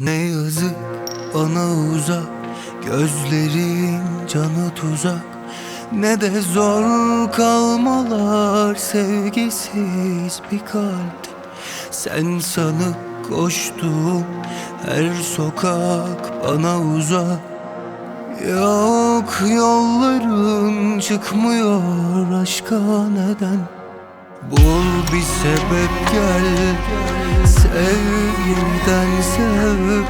Ne yazık bana uzak Gözlerin canı tuzak. Ne de zor kalmalar Sevgisiz bir kalpte Sen sanıp koştuğum Her sokak bana uzak. Yok yolların çıkmıyor aşka neden? Bul bir sebep gel Sev yeniden sev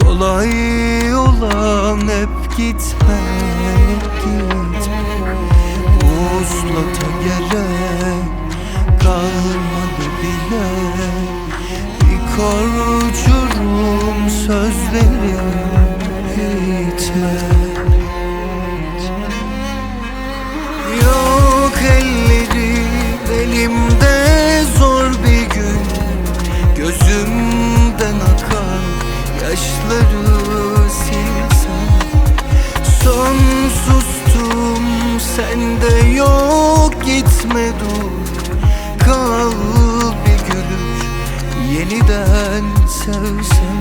Kolay olan hep gitme gitme Uslata gerek kalmadı bile. Bir kor uçurum sözlerim bitmez sende yok gitme dur. Kal bir gülüş yeniden sevsem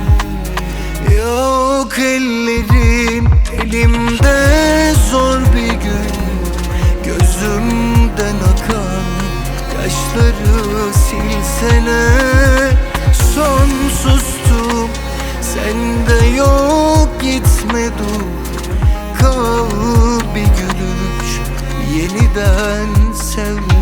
Yok ellerim elimde zor bir gün. Gözümden akan yaşları silsene. Son sustum sende yok gitme dur Kal bir gülüş yeniden sev